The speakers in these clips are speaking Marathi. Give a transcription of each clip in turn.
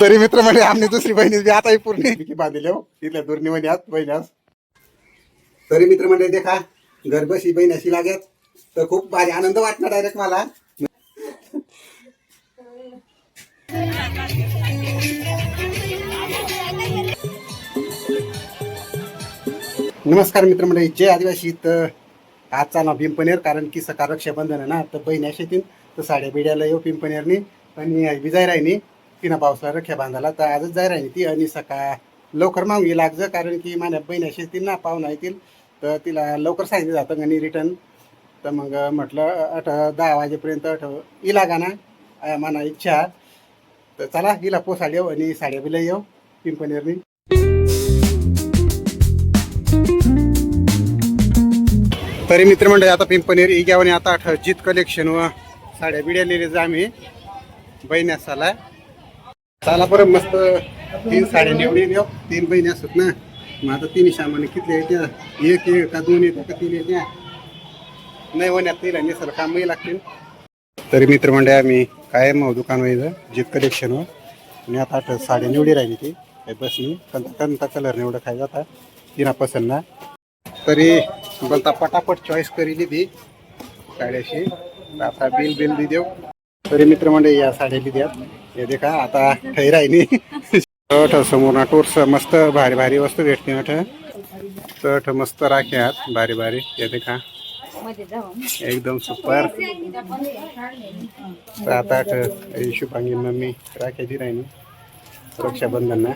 तरी मित्र म्हणजे आमने दुसरी हो. बहिणी बी आता पूर्ण की बांधले तिथल्या इथल्या आत आहात बहिण्यास तरी मित्र म्हणजे देखा घरबशी बहीण बहिणाशी लागत तर खूप भारी आनंद वाटणार डायरेक्ट मला. नमस्कार मित्र मंडळी जय आदिवासी. तर आजचा ना पिंपनेर कारण की सकाळ रक्षाबंधन आहे ना तर बहिण्या शेतीन तर साड्या बिड्याला येऊ हो पिंपनेरनी आणि विजय राहिनी तिनं पावसाला रख्या बांधायला तर आजच जाय राहिली ती. आणि सकाळ लवकर मागवी लागजं कारण की माझ्या बहिणाशी शेतीन पाहुणा येतील तर तिला लवकर सांगितलं जातं आणि रिटर्न तर मग म्हटलं अठ दहा वाजेपर्यंत अठ इला का ना मना इच्छा तर चला हिला पोसाड येऊ आणि साड्या बिला येऊ पिंपनेरनी तरी मित्रमंडळी आता पिंपनेर इग्यावने आता आठ जीत कलेक्शन व साड्या बिड्या लिहिले जा आम्ही बहिण्यास चला बरं मस्त. तीन साड्या निवडी येऊ. तीन बहिणी असतात ना. मग आता तिन्ही सामान किती येत्या एक एक का दोन येत्या का तीन येत्या नाही होण्यात तिला निसर कामही लागतील. तरी मित्रमंडळी आम्ही काय मग दुकान व्हायचं जीत कलेक्शन आणि आता आठ साडी निवडी राहिली ती. काही बसनी कंता कंता कलर निवडं खायचा आता? तिला पसंत ना. तरी बोलता पटापट चॉईस करी ती साड्याशी आता बिल बिल दे देऊ. तरी मित्रमंडळी या साड्या द्या. हे देखा आता ठैरायनी चट समोर टोर्स मस्त भारी भारी वस्तू भेटते मठ तठ मस्त राख्यात भारी भारी हे देखा। एकदम सुपर। सात आठ शुभांगी मम्मी राख्याची राहिली रक्षाबंधन ना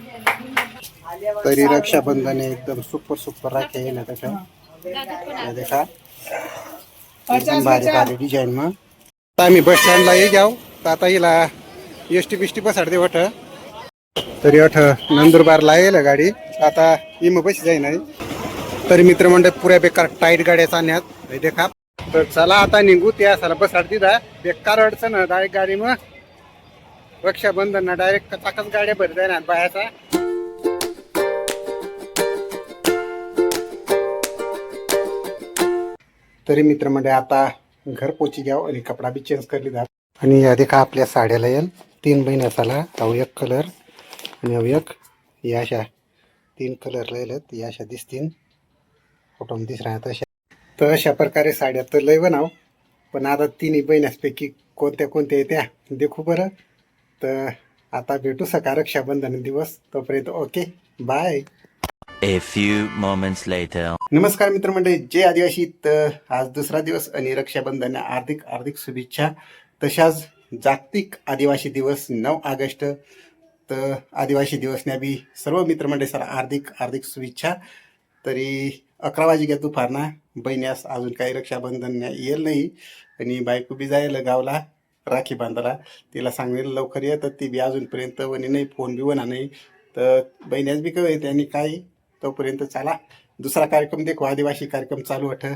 तरी रक्षाबंधन एकदम सुपर सुपर राख्या येणार त्याच्या देखा। एकदम भारी भारी डिझाईन मग आता आम्ही बस स्टँडला ये जाऊ तर आता हिला एस टी बिस्टी पसाडते वठ. तरी अठ नंदुरबारला येईल गाडी. आता इम बस जाई नाही तरी मित्रमंडळ पुऱ्या बेकार टाईट गाड्या चालण्यात. देखा. तर चला आता निघू. त्या साला बसाड दा बेकार अडचण डायरेक्ट गाडी मग. रक्षाबंधन ना डायरेक्ट चाकच गाड्या भरत आहे ना बायाचा. तरी मित्रमंडळ आता घर पोची घ्यावं आणि कपडा बी चेंज करली जात आणि या देखा आपल्या साड्याला येईल. तीन बहिणी असाला अहो एक कलर आणि अहो एक या अशा तीन कलर येतात या अशा दिसतील. फोटो दिस राहत अशा. तर अशा प्रकारे साड्या तर लय बनाव. पण आता तिन्ही बहिण्यापैकी कोणत्या कोणत्या येत्या देखू बरं. तर आता भेटू सका रक्षाबंधन दिवस. तोपर्यंत okay bye. A few moments later. नमस्कार मित्रमंडळी जय आदिवासी. तर आज दुसरा दिवस आणि रक्षाबंधन हार्दिक हार्दिक शुभेच्छा. तशाच जागतिक आदिवासी दिवस नऊ ऑगस्ट. तर आदिवासी दिवसने बी सर्व मित्रमंडळी सर हार्दिक हार्दिक शुभेच्छा. तरी अकरा वाजे घ्या दुपारना. बहिण्यास अजून काही रक्षाबंधन येईल नाही. आणि बायको बी जायला गावला राखी बांधायला. तिला सांगेल लवकर ये. तर ती बी अजूनपर्यंत वणी नाही फोन बी वना नाही. तर बहिण्यास बी कळ त्यांनी काय. तोपर्यंत चला. दुसरा कार्यक्रम देखो. आदिवासी कार्यक्रम चालू अठ.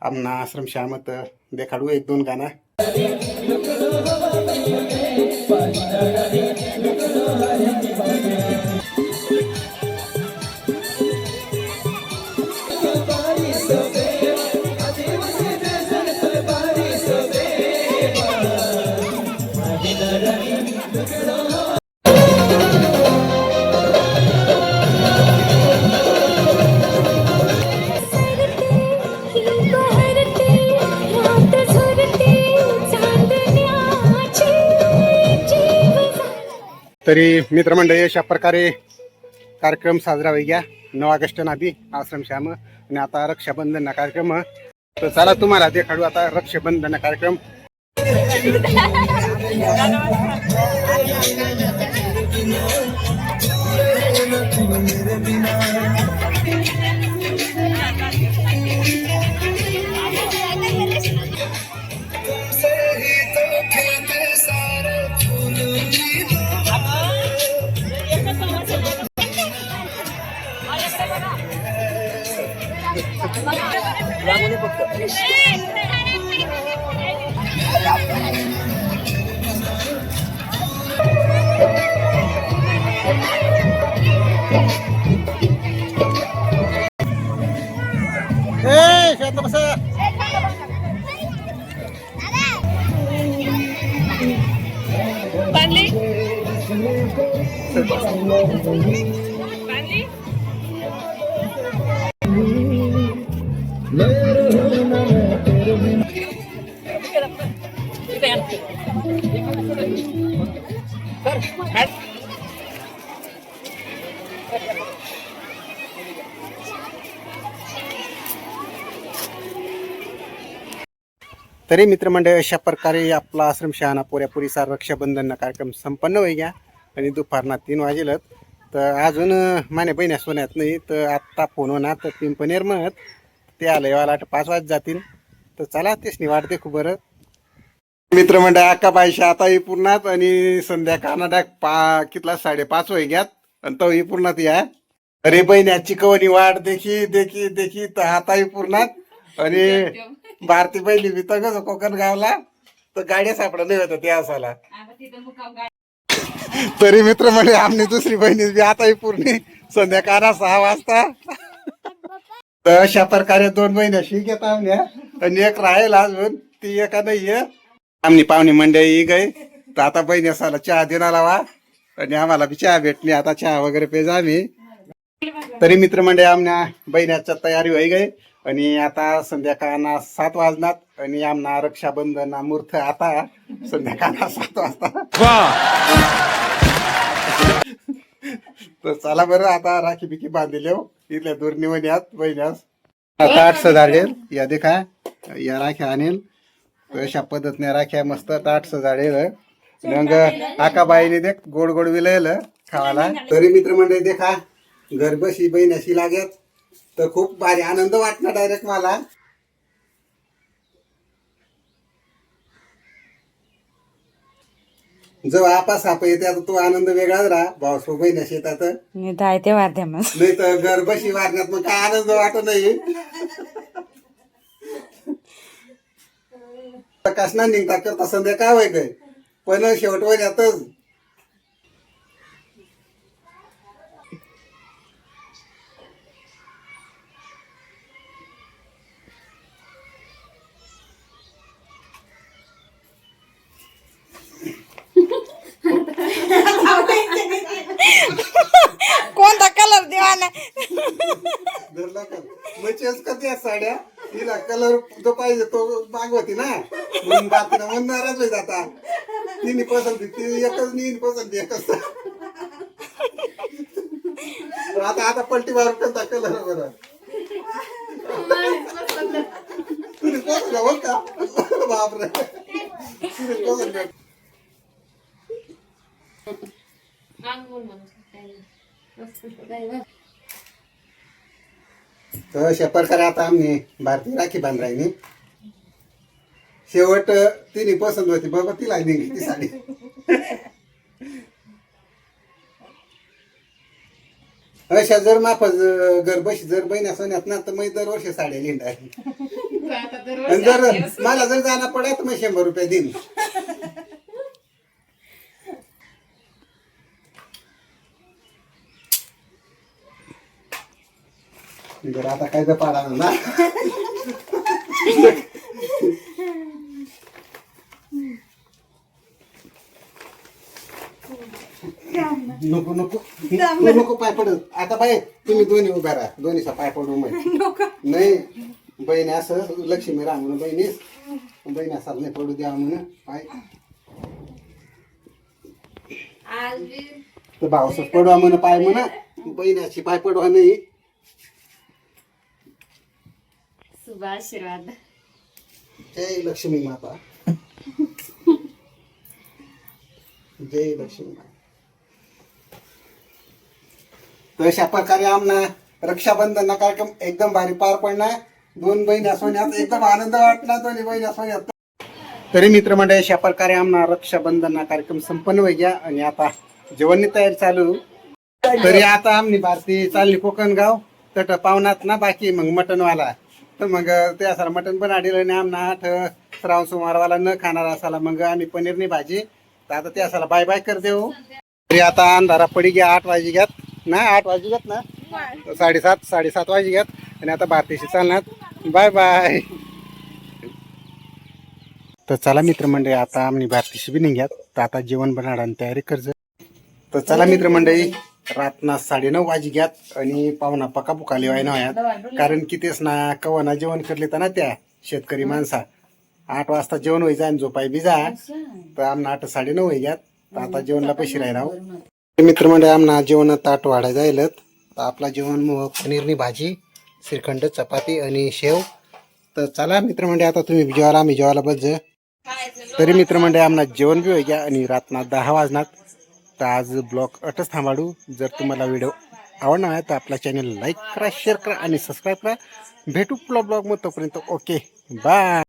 आमना आश्रम श्यामत. देखाडू एक दोन गाणं. Thank you. तरी मित्रमंडळी अशा प्रकारे कार्यक्रम साजरा होई गया. नऊ ऑगस्ट नाभी आश्रम श्याम आणि आता रक्षाबंधन कार्यक्रम. तर चला तुम्हाला देखाडू आता रक्षाबंधन कार्यक्रम. तरी मित्रमंडळ अशा प्रकारे आपला आश्रम शहाणा पुऱ्या रक्षाबंधन कार्यक्रम संपन्न होई गया. आणि दुपारना तीन वाजेलत तर अजून माने माझ्या बहिण्या सोन्यात नाही तर आत्ता फोन होणार तर पिंपनेर म्हणत ते आलंय मला वाटतं पाच वाज जातील. तर चला तेच नाही वाटते देखू बरं. मित्रमंडळ अक्का पाहिजे आता ही पूर्णात आणि संध्याकाळ पा कितला साडेपाच वय घ्यात आणि तो ही पूर्णात या. अरे बहिण्या चिकवणी वाट देखी देखी देखी तर आता ही पूर्णात. आणि भारती पहिली मी तगच कोकण गावला तर गाड्या सापडा नाही होत्या त्या असाला तरी मित्र म्हणजे आमने दुसरी बहिणी बी आताही पूर्ण संध्याकाळ सहा वाजता. तर अशा प्रकारे दोन महिन्या घेत आम्ही. आणि एक राहील अजून ती एका नाहीये आमनी पाहुणी मंडळी गई. तर आता बहिणी असायला चहा देणार वा. आणि आम्हाला बी चहा भेटली. आता चहा वगैरे पेज आम्ही. तरी मित्रमंडळी आमच्या बहिण्याच्या तयारी होई गई. आणि आता संध्याकाळना सात वाजनात आणि आमना रक्षाबंधन मूर्त आता संध्याकाळना सात वाजता. तर चला बरं आता राखी बिकी बांधिले हो. इथल्या दूर निवण्यात बहिण्यास. आता आठ सजाडेल या देखा या राख्या आणेल. तर अशा पद्धतीने राख्या मस्त ताट सजाडेल मग आकाबाईने देख गोड गोड विलयल खावाला. तरी मित्रमंडळी देखा घर बशी बहिण्याशी लागत तर खूप भारी आनंद वाटला डायरेक्ट मला. जेव्हा आपा साप येते आता तो आनंद वेगळाच राहा. भाऊ बहिण्याशी येतात निधाय ते वाद्या मग. नाही तर घर बशी वाटण्यात मग काय आनंद वाटत नाही. कसना निघता करता संध्या काय होय काय? पण शेवट यातच मग चेस करते या साड्या? तिला कलर जो पाहिजे तो मागवती ना. मग बातम्या नाराज होईल आता. तिने पसंती ती एकच नी पसंती एकच. आता आता पलटी मारून कोणता कलर बरं. तुझी पसंत आहे बरं का? बापरे. तुझी पसंत आहे. तर अशा प्रकारे आता आम्ही. भारतीय राखी बांधरायनी शेवट तिने पसंत होती. बाबा तिला निघली ती साडी. अशा जर माफ घर बशी जर बहिण्या सोन्यात ना तर मग दरवर्षी साड्या आणि जर मला जर जाणं पडत तर मग शंभर रुपये देईन. जर आता काय तर पाडा ना नको नको. नको नको पाय पडत आता बाय तुम्ही दोन्ही उभ्या राहा. दोन्हीचा पाय पडू मग. नाही बहिणी असं लक्ष्मी राहा म्हणून बहिणीस बहिणी असा नाही पडू द्या म्हणून. पाय. तर भाऊस पडवा म्हण पाय म्हणा. बहिण्याची पाय पडवा नाही. शुभ आशीर्वाद जय लक्ष्मी माता जय लक्ष्मी माता तर अशा प्रकारे आमना रक्षाबंधन कार्यक्रम एकदम भारी पार पडणार दोन बहीण असण्यात एकदम आनंद वाटला दोन्ही बहीण असण्यात तरी मित्रमंडळी अशा प्रकारे आमना रक्षाबंधन कार्यक्रम संपन्न व्हायच्या आणि आता जेवणनी तयारी चालू. तरी आता आमनी भारती चालली कोकण गाव तट पावनात ना बाकी मग मटनवाला तर मग ते असाला मटन पण आडेल आणि आमना आठ श्रावण सोमवारवाला न खाणार असाला मग आम्ही पनीरनी भाजी. तर आता ते असाला बाय बाय कर देऊ तरी आता अंधारा पडी घ्या आठ वाजे घ्यात. ना आठ वाजे घ्यात ना? साडेसात साडेसात वाजे घ्यात. आणि आता भारतीशी चालणार. बाय बाय तर चला मित्रमंडळी आता आम्ही भारतीशी बी निघ्यात. तर आता जेवण बनवण्याची तयारी करज. तर चला मित्रमंडळी. रातना साडेनऊ वाजी घ्यात आणि पाहुणा पका पुकाले वाय नव्यात कारण की तेच ना कवाना जेवण करले तर ना त्या शेतकरी माणसा. आठ वाजता जेवण व्हायचं आणि झोपाय बिजा तर आमना आठ साडेनऊ वाय घ्यात. तर आता जेवणला पैसे राहिराव मित्रमंडळी आमना जेवण ताट वाढाय जायलत. तर आपला जेवण मग पनीरनी भाजी श्रीखंड चपाती आणि शेव. तर चला मित्रमंडळी आता तुम्ही जेवायला आम्ही जेवायला बस तरी मित्रमंडळी आम्हाला जेवण बी घ्या आणि रातना दहा वाजनात तर आज ब्लॉग अटच थांबाडू. जर तुम्हाला व्हिडिओ आवडणार आहे तर आपला चॅनल लाईक करा शेअर करा आणि सबस्क्राईब करा. भेटू पुढला ब्लॉग मग तोपर्यंत ओके बाय